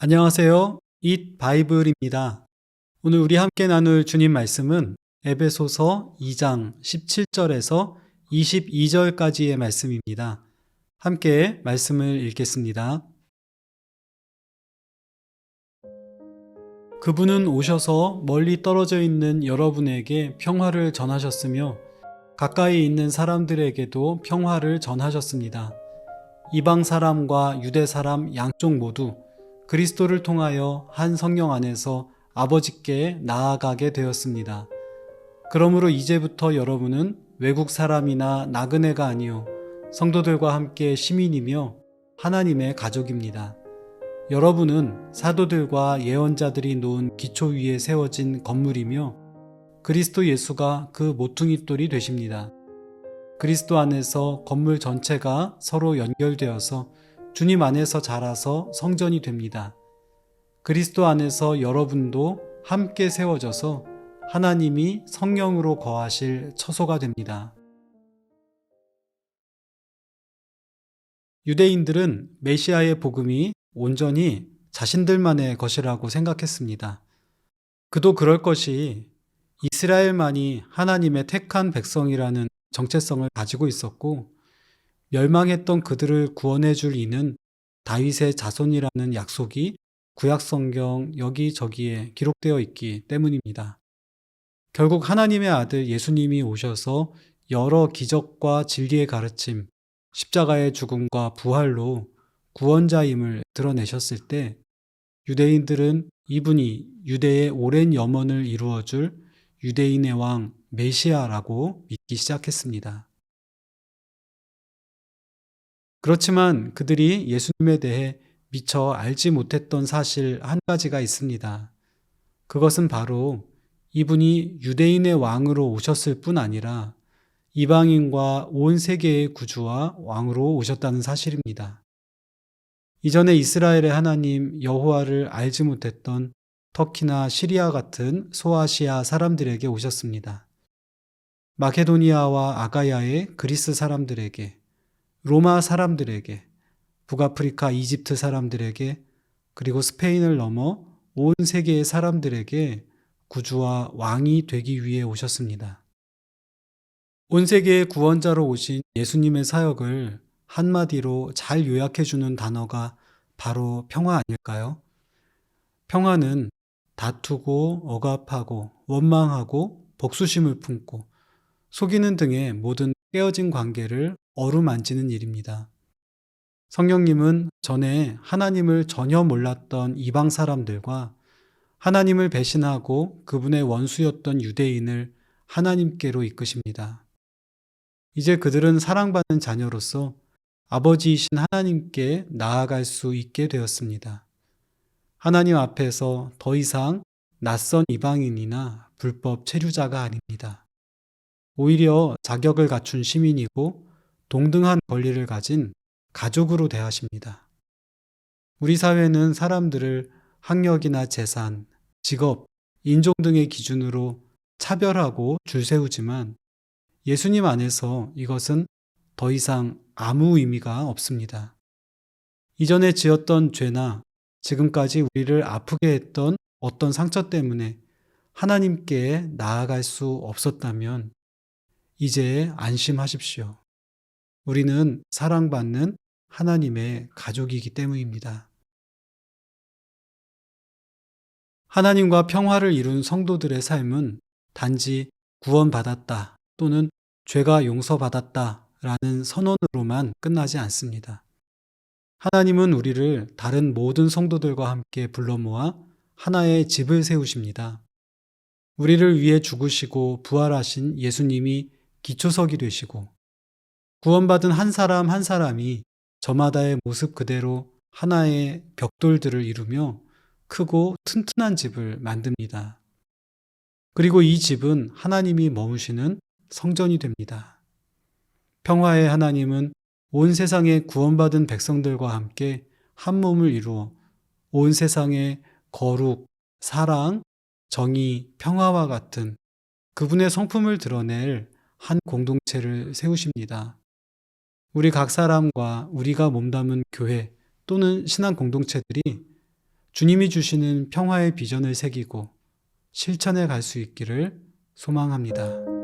안녕하세요. 잇 바이블입니다. 오늘 우리 함께 나눌 주님 말씀은 에베소서 2장 17절에서 22절까지의 말씀입니다. 함께 말씀을 읽겠습니다. 그분은 오셔서 멀리 떨어져 있는 여러분에게 평화를 전하셨으며 가까이 있는 사람들에게도 평화를 전하셨습니다. 이방 사람과 유대 사람 양쪽 모두 그리스도를 통하여 한 성령 안에서 아버지께 나아가게 되었습니다. 그러므로 이제부터 여러분은 외국 사람이나 나그네가 아니요 성도들과 함께 시민이며 하나님의 가족입니다. 여러분은 사도들과 예언자들이 놓은 기초 위에 세워진 건물이며 그리스도 예수가 그 모퉁이 돌이 되십니다. 그리스도 안에서 건물 전체가 서로 연결되어서 주님 안에서 자라서 성전이 됩니다. 그리스도 안에서 여러분도 함께 세워져서 하나님이 성령으로 거하실 처소가 됩니다. 유대인들은 메시아의 복음이 온전히 자신들만의 것이라고 생각했습니다. 그도 그럴 것이 이스라엘만이 하나님의 택한 백성이라는 정체성을 가지고 있었고 멸망했던 그들을 구원해 줄 이는 다윗의 자손이라는 약속이 구약 성경 여기저기에 기록되어 있기 때문입니다. 결국 하나님의 아들 예수님이 오셔서 여러 기적과 진리의 가르침, 십자가의 죽음과 부활로 구원자임을 드러내셨을 때 유대인들은 이분이 유대의 오랜 염원을 이루어줄 유대인의 왕 메시아라고 믿기 시작했습니다. 그렇지만 그들이 예수님에 대해 미처 알지 못했던 사실 한 가지가 있습니다. 그것은 바로 이분이 유대인의 왕으로 오셨을 뿐 아니라 이방인과 온 세계의 구주와 왕으로 오셨다는 사실입니다. 이전에 이스라엘의 하나님 여호와를 알지 못했던 터키나 시리아 같은 소아시아 사람들에게 오셨습니다. 마케도니아와 아가야의 그리스 사람들에게, 로마 사람들에게, 북아프리카 이집트 사람들에게, 그리고 스페인을 넘어 온 세계의 사람들에게 구주와 왕이 되기 위해 오셨습니다. 온 세계의 구원자로 오신 예수님의 사역을 한마디로 잘 요약해주는 단어가 바로 평화 아닐까요? 평화는 다투고 억압하고 원망하고 복수심을 품고 속이는 등의 모든 깨어진 관계를 어루만지는 일입니다. 성령님은 전에 하나님을 전혀 몰랐던 이방 사람들과 하나님을 배신하고 그분의 원수였던 유대인을 하나님께로 이끄십니다. 이제 그들은 사랑받는 자녀로서 아버지이신 하나님께 나아갈 수 있게 되었습니다. 하나님 앞에서 더 이상 낯선 이방인이나 불법 체류자가 아닙니다. 오히려 자격을 갖춘 시민이고 동등한 권리를 가진 가족으로 대하십니다. 우리 사회는 사람들을 학력이나 재산, 직업, 인종 등의 기준으로 차별하고 줄 세우지만 예수님 안에서 이것은 더 이상 아무 의미가 없습니다. 이전에 지었던 죄나 지금까지 우리를 아프게 했던 어떤 상처 때문에 하나님께 나아갈 수 없었다면 이제 안심하십시오. 우리는 사랑받는 하나님의 가족이기 때문입니다. 하나님과 평화를 이룬 성도들의 삶은 단지 구원받았다 또는 죄가 용서받았다 라는 선언으로만 끝나지 않습니다. 하나님은 우리를 다른 모든 성도들과 함께 불러 모아 하나의 집을 세우십니다. 우리를 위해 죽으시고 부활하신 예수님이 기초석이 되시고 구원받은 한 사람 한 사람이 저마다의 모습 그대로 하나의 벽돌들을 이루며 크고 튼튼한 집을 만듭니다. 그리고 이 집은 하나님이 머무시는 성전이 됩니다. 평화의 하나님은 온 세상의 구원받은 백성들과 함께 한 몸을 이루어 온 세상의 거룩, 사랑, 정의, 평화와 같은 그분의 성품을 드러낼 한 공동체를 세우십니다. 우리 각 사람과 우리가 몸담은 교회 또는 신앙 공동체들이 주님이 주시는 평화의 비전을 새기고 실천해 갈 수 있기를 소망합니다.